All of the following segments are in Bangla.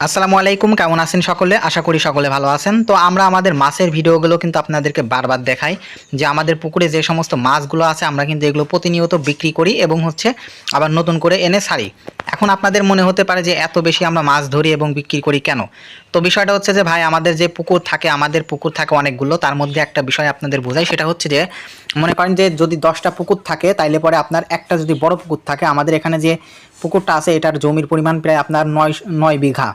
আসসালামু আলাইকুম, কেমন আছেন সকলে? আশা করি সকলে ভালো আছেন। তো আমরা আমাদের মাছের ভিডিওগুলো কিন্তু আপনাদেরকে বারবার দেখাই যে আমাদের পুকুরে যে সমস্ত মাছগুলো আছে, আমরা কিন্তু এগুলো প্রতিনিয়ত বিক্রি করি এবং হচ্ছে আবার নতুন করে এনে ছাড়ি এখন আপনাদের মনে হতে পারে যে এত বেশি আমরা মাছ ধরি এবং বিক্রি করি কেন? তো বিষয়টা হচ্ছে যে ভাই, আমাদের যে পুকুর থাকে, আমাদের পুকুর থাকে অনেকগুলো, তার মধ্যে একটা বিষয় আপনাদের বোঝাই, সেটা হচ্ছে যে মনে করেন যে যদি দশটা পুকুর থাকে, তাইলে পরে আপনার একটা যদি বড় পুকুর থাকে, আমাদের এখানে যে পুকুরটা আছে, এটার জমির পরিমাণ প্রায় আপনার নয় নয় বিঘা।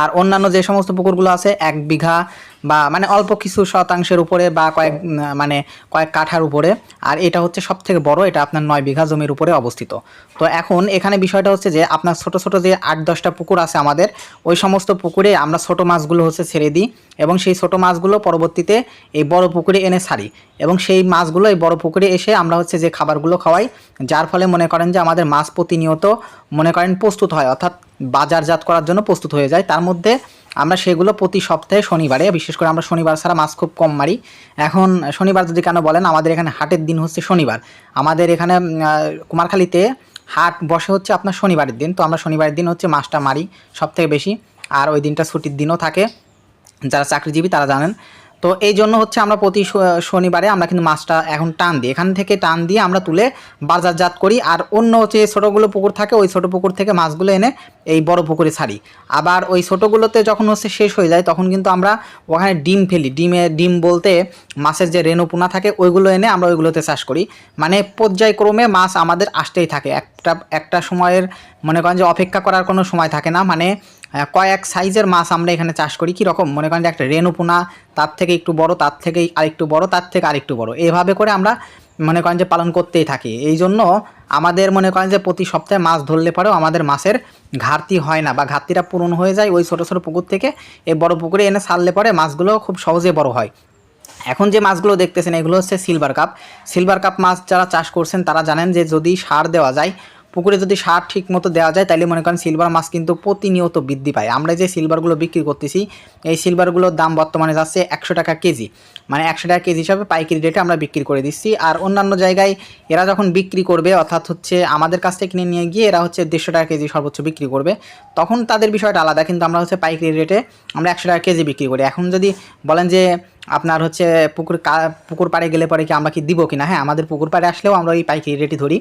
আর অন্যান্য যে সমস্ত পুকুরগুলো আছে, এক বিঘা বা মানে অল্প কিছু শতাংশের উপরে বা কয়েক মানে কয়েক কাঠার উপরে। আর এটা হচ্ছে সব থেকে বড়, এটা আপনার নয় বিঘা জমির উপরে অবস্থিত। তো এখন এখানে বিষয়টা হচ্ছে যে, আপনার ছোট ছোট যে আট, দশটা পুকুর আছে আমাদের, ওই সমস্ত পুকুরে আমরা ছোট মাছগুলো হচ্ছে ছেড়ে দিই এবং সেই ছোট মাছগুলো পরবর্তীতে এই বড় পুকুরে এনে ছাড়ি এবং সেই মাছগুলো এই বড় পুকুরে এসে আমরা হচ্ছে যে খাবারগুলো খাওয়াই, যার ফলে মনে করেন যে আমাদের মাছ প্রতিনিয়ত মনে করেন প্রস্তুত হয়। অর্থাৎ বাজারজাত করার জন্য প্রস্তুত হয়ে যায়। তার মধ্যে আমরা সেগুলো প্রতি সপ্তাহে শনিবারে, বিশেষ করে আমরা শনিবার ছাড়া মাছ খুব কম মারি। এখন শনিবার যদি কেন বলেন, আমাদের এখানে হাটের দিন হচ্ছে শনিবার। আমাদের এখানে কুমারখালীতে হাট বসে হচ্ছে আপনার শনিবারের দিন। তো আমরা শনিবারের দিন হচ্ছে মাছটা মারি সব থেকে বেশি। আর ওই দিনটা ছুটির দিনও থাকে। যারা চাকরিজীবী তারা জানেন। তো এই জন্য হচ্ছে আমরা প্রতি শনিবারে আমরা কিন্তু মাছটা এখন টান দিই। এখান থেকে টান দিয়ে আমরা তুলে বাজারজাত করি। আর অন্য যে ছোটোগুলো পুকুর থাকে, ওই ছোটো পুকুর থেকে মাছগুলো এনে এই বড় পুকুরে ছাড়ি। আবার ওই ছোটোগুলোতে যখন হচ্ছে শেষ হয়ে যায়, তখন কিন্তু আমরা ওখানে ডিম ফেলি। ডিমে, ডিম বলতে মাছের যে রেণুপোনা থাকে, ওইগুলো এনে আমরা ওইগুলোতে চাষ করি। মানে পর্যায়ক্রমে মাছ আমাদের আসতেই থাকে। একটা একটা সময়ের মনে করেন যে অপেক্ষা করার কোনো সময় থাকে না। মানে কয়েক সাইজের মাছ আমরা এখানে চাষ করি, কী রকম? মনে করেন যে একটা রেণুপোনা, তার থেকে একটু বড়, তার থেকে আরেকটু বড়, তার থেকে আরেকটু বড়। এভাবে করে আমরা মনে করেন যে পালন করতেই থাকি। এই জন্য আমাদের মনে করেন যে প্রতি সপ্তাহে মাছ ধরলে পরেও আমাদের মাছের ঘাটতি হয় না বা ঘাটতিটা পূরণ হয়ে যায় ওই ছোটো ছোটো পুকুর থেকে। এই বড় পুকুরে এনে ছাড়লে পরে মাছগুলো খুব সহজে বড় হয়। এখন যে মাছগুলো দেখতেছেন, এগুলো হচ্ছে সিলভার কাপ সিলভার কাপ মাছ যারা চাষ করছেন, তারা জানেন যে যদি সার দেওয়া যায় পুকুরে যদি সার ঠিক মতো দেওয়া যায় তাহলে মনে করেন সিলভার মাছ কিন্তু প্রতিনিয়ত বৃদ্ধি পায়। আমরা যে সিলভারগুলো বিক্রি করতেছি, এই সিলভারগুলোর দাম বর্তমানে যাচ্ছে একশো টাকা কেজি। মানে একশো টাকা কেজি হিসাবে পাইকারি রেটে আমরা বিক্রি করে দিচ্ছি। আর অন্যান্য জায়গায় এরা যখন বিক্রি করবে, অর্থাৎ হচ্ছে আমাদের কাছ থেকে কিনে নিয়ে গিয়ে এরা হচ্ছে দেড়শো টাকা কেজি সর্বোচ্চ বিক্রি করবে, তখন তাদের বিষয়টা আলাদা। কিন্তু আমরা হচ্ছে পাইকারি রেটে আমরা একশো টাকা কেজি বিক্রি করি। এখন যদি বলেন যে আপনার হচ্ছে পুকুর পুকুর পাড়ে গেলে পরে কি আমরা কি দিব কিনা? হ্যাঁ আমাদের পুকুর পাড়ে আসলেও আমরা ওই পাইকারি রেটে ধরি।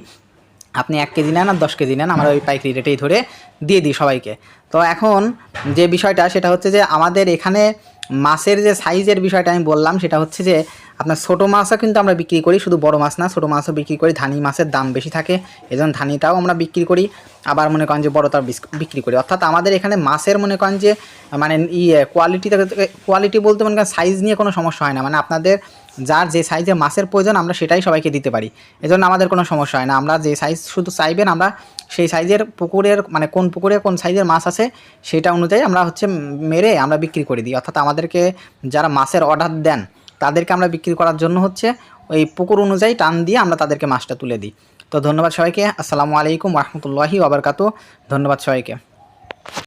আপনি এক কেজি নেন আর দশ কেজি নেন, আমরা ওই পাইকারি রেটেই ধরে দিয়ে দিই সবাইকে। তো এখন যে বিষয়টা, সেটা হচ্ছে যে আমাদের এখানে মাছের যে সাইজের বিষয়টা আমি বললাম, সেটা হচ্ছে যে আপনার ছোটো মাছও কিন্তু আমরা বিক্রি করি, শুধু বড় মাছ না, ছোটো মাছও বিক্রি করি, ধানি মাছের দাম বেশি থাকে, এজন্য ধানিটাও আমরা বিক্রি করি, আবার মনে করেন যে বড়টাও বিক্রি করি। অর্থাৎ আমাদের এখানে মাছের মনে করেন যে মানে ইয়ে কোয়ালিটি কোয়ালিটি বলতে মনে করেন সাইজ নিয়ে কোনো সমস্যা হয় না মানে আপনাদের যার যে সাইজের মাছের প্রয়োজন, আমরা সেটাই সবাইকে দিতে পারি। এজন্য আমাদের কোনো সমস্যা হয় না, আমরা যে সাইজ শুধু চাইবেন আমরা, সেই সাইজের পুকুরের মানে কোন পুকুরে কোন সাইজের মাছ আছে, সেটা অনুযায়ী আমরা হচ্ছে মেরে আমরা বিক্রি করে দিই। অর্থাৎ আমাদেরকে যারা মাছের অর্ডার দেন তাদেরকে আমরা বিক্রি করার জন্য হচ্ছে ওই পুকুর অনুযায়ী টান দিয়ে আমরা তাদেরকে মাছটা তুলে দিই। তো ধন্যবাদ সবাইকে। আসসালামু আলাইকুম রহমতুল্লাহি ওবরকাতু ধন্যবাদ সবাইকে।